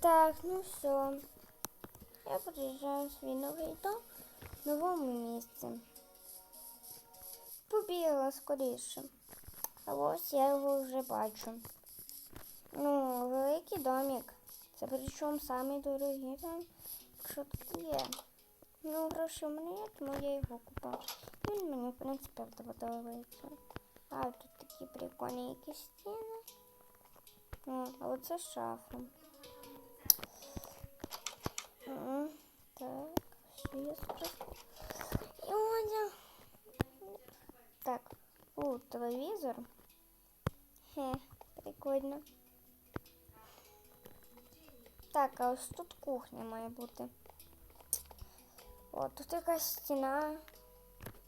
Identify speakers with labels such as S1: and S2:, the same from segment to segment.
S1: Так, ну все. Я приїжджаю свій новий дом в новому місці. Побігла скоріше. А ось я його вже бачу. Ну, великий домик. Це причому самий дорогий там, що тут є. Ну, гроші в мене є, тому я його купила. Він мені, в принципі, подобається. А тут такі прикольні якісь стіни. О, а оце шафа. М, Так, що я спрашиваю? І одяг. Так, о, телевізор. Хе, прикольно. Так, а ось тут кухня має бути. О, тут якась стіна.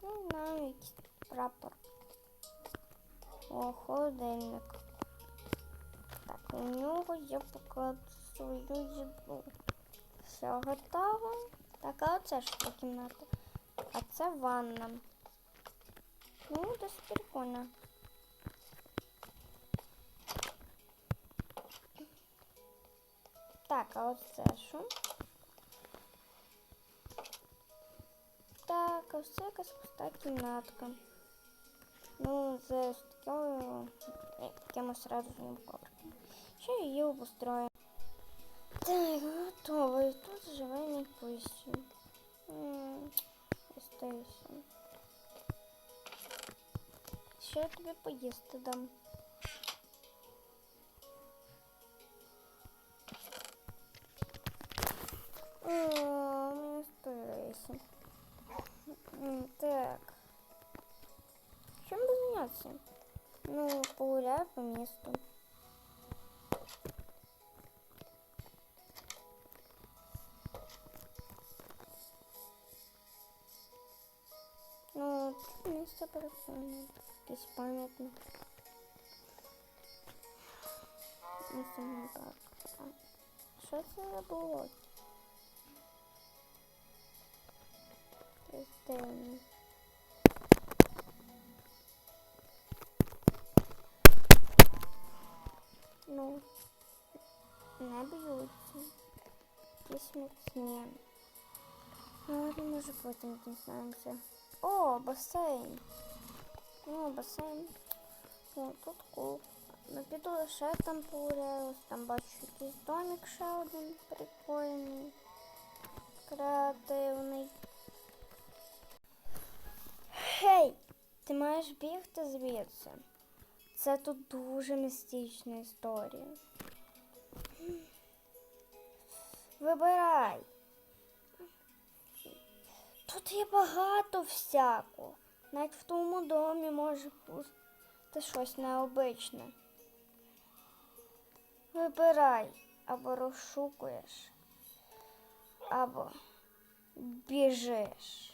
S1: Не знаю, якийсь прапор. О, холодильник. Так, у нього я покладу свою їду. Все готово. Так, а оце що кімната? А це ванна. Ну, досить прикольно. Так, а оце що? Так, а це якась пуста кімнатка. Ну, з такою якимось радужним ковриком. Ще її обустрою. Так, готово. І тут живе мій пусі. Остаюся. Ще я тобі поїсти дам. О, мені остається. М, Так. Чем бы заняться? Ну, погуляю по месту. тут місце прикольне. Якесь пам'ятне. Ну, саме так. А, Що це за було? Дивно. Ну, не б'ються. Якісь міцні. Ну, ладно, може потім дізнаємося. О, басейн. Ну, басейн. О, тут кул. Ну, піду ще там погуляю. Там бачу якийсь домик ще один прикольний. Креативний. Гей! Ти маєш бігти звідси. Це тут дуже містична історія. Вибирай. Тут є багато всякого. Навіть в тому домі може бути щось необичне. Вибирай або розшукуєш, або біжиш.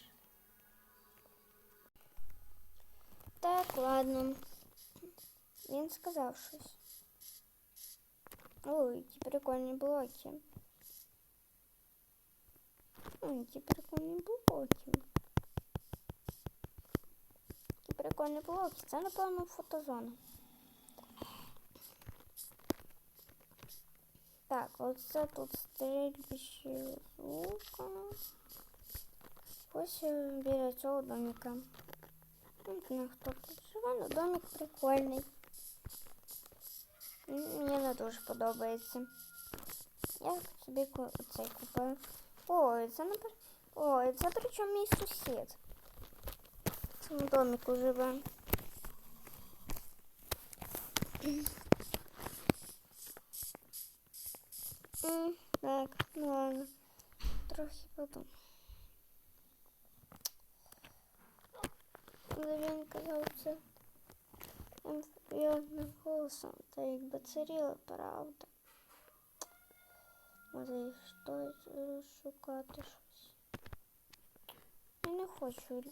S1: Так, ладно. Він сказав щось. Ой, які прикольні блоки. Ой, які прикольні блоки. Які прикольні блоки. Це, напевно, фотозона. Так, оце тут стрільбище звука. Ось е, біля цього домика. Не знаю, хто тут живе, але домик прикольний. Мені не дуже подобається. Я собі ку- цей купив. Ой, це напер... Ой, це причому мій сусід. В цьому домику живе. М, Так, ну ладно. Трохи подумаю. Але він казав це серйозним голосом, та якби це ріла правда. Може і щось розшукати щось. Я не хочу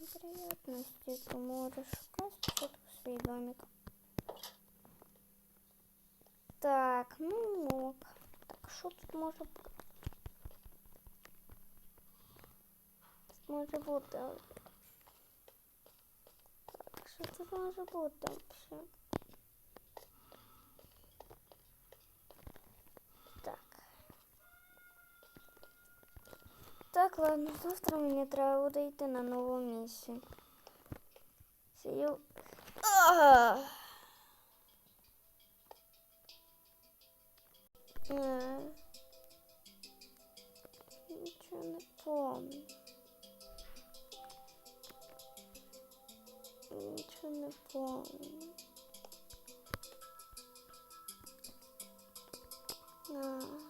S1: неприятності, тому розшукати спочатку свій домик. Так, ну ок. Так, що тут може бути? Тут може бути. Так, що тут може бути взагалі? Так, ладно, завтра мені треба буде йти на нову місію. Сію. А! Е, Нічого не помню. Нічого не помню. А.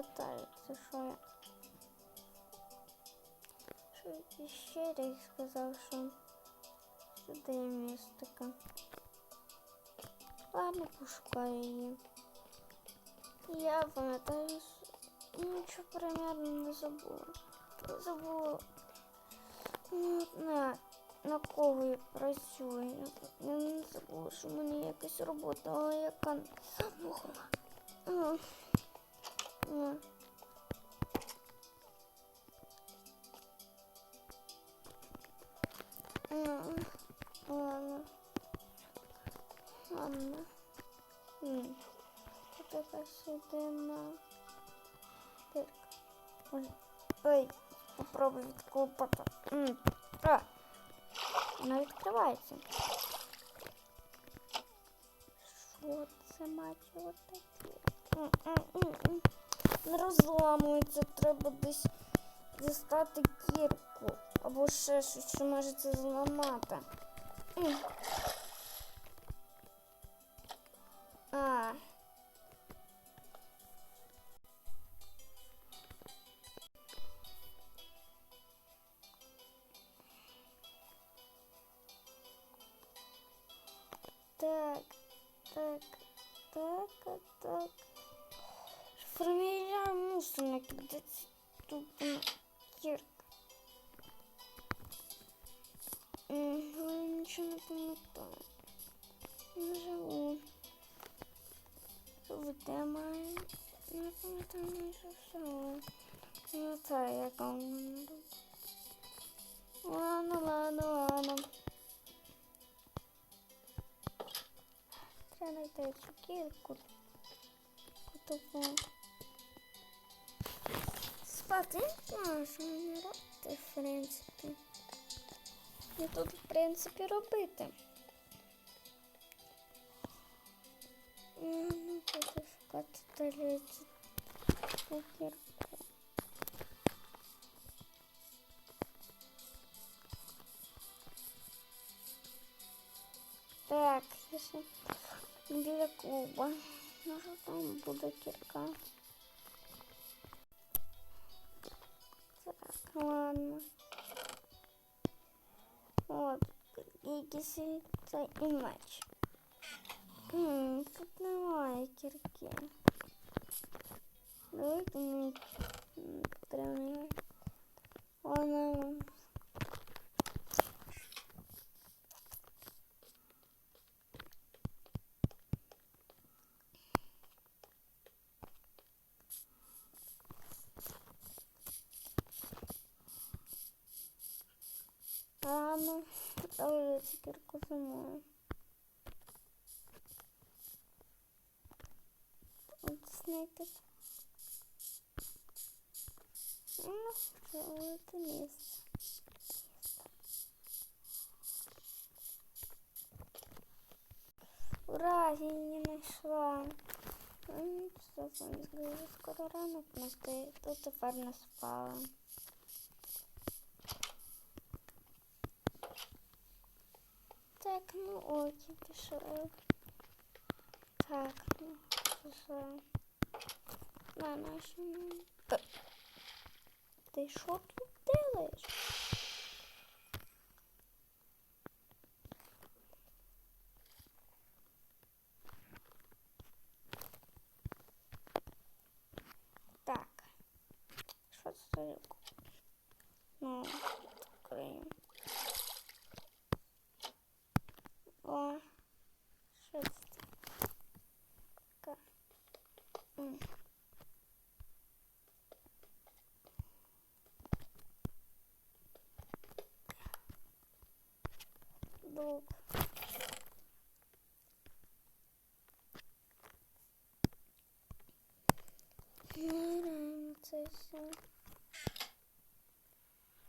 S1: пам'ятаю, це що я. Що я ще рік сказав, що сюди є містика. Ладно, пошукаю її. Я пам'ятаю, с- нічого примерно не забула. Я забула, ну, на, на кого я працюю. Я не забула, що в мене якась робота, але яка забула. М. М. М. Ладно. Ладно. М. Тут якась єдина дирка. Ой. Ой, попробуй відкопати. М. А. Вона відкривається. Що це мать його таке? Не розламується, треба десь дістати кірку. Або ще щось, що може це зламати. А. Так, так, так, так, тут кирка. М, але я нічого не пам'ятаю. Не живу. Де маю? Не пам'ятаю майже все. Це яка у мене тут. Ладно, ладно, ладно. Треба знайти цю кірку. Кутову. Спати не що мені робити, в принципі. І тут, в принципі, робити. Ну, буду шукати далі цю цю кірку. Так, я ще біля клуба. Може там буде кірка. ладно. От, якийсь це і меч. М, Тут немає кірки. Давайте мені м, потрібно. Вона. я цю кірку замою. От знайти. Ну, це це місце. Ура, я її знайшла. М, Що там згодом скоро ранок настає, то тепер не спала. Так, ну окей, пішли. Так, ну, пішли. На нашу. Т- Ти що тут делаєш?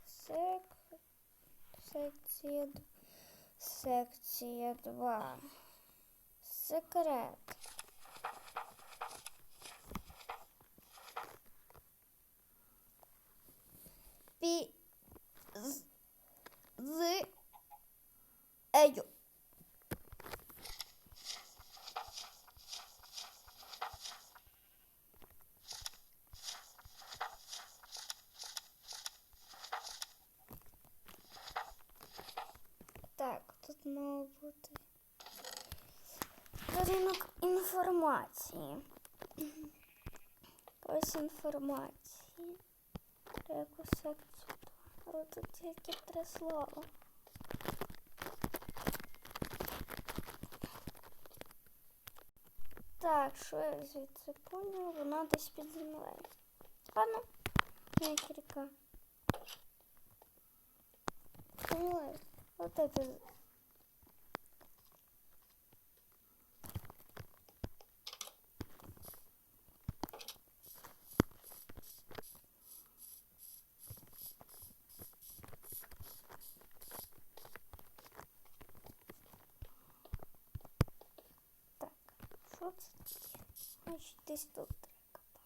S1: Сек... Секция... Секция 2. Секрет. тут має бути ринок інформації. Ось інформації. Про яку секцію? Але тут тільки три слова. Так, що я звідси поняла? Вона десь під землею. Ладно, не ріка. Поняла? Вот это. Значить, десь тут треба копати.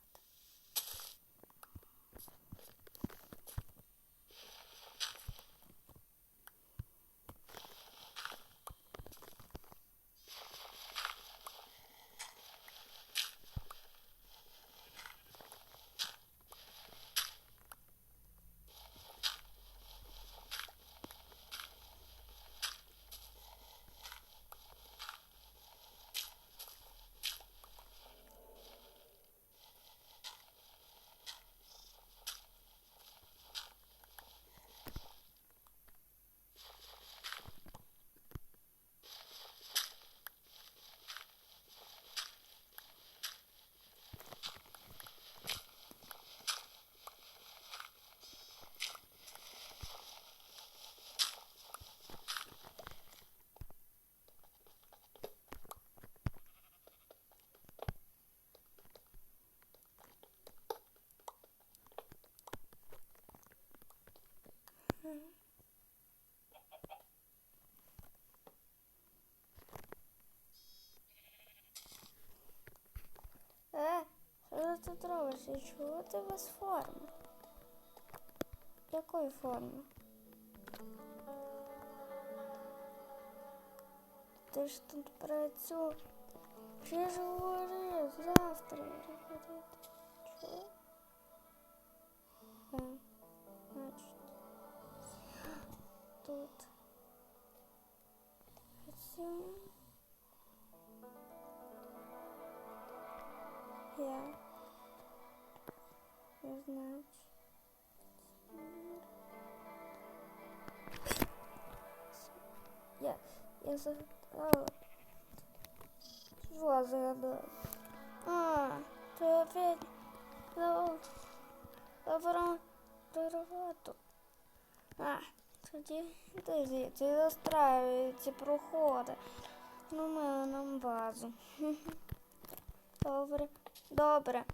S1: Е, що ти тут робиш? І чого ти без форми? Якої форми? Ти ж тут працюєш. Я ж говорив, завтра приходити. Чого? Е, значить, тут працюємо. Я. Я знаю. Я, я загадала. Чего загадала? А, ты опять забыл. Лаврон прорвату. А, тоді ти звідси застраює ці проходи. Ну, ми нам базу. Добре, добре.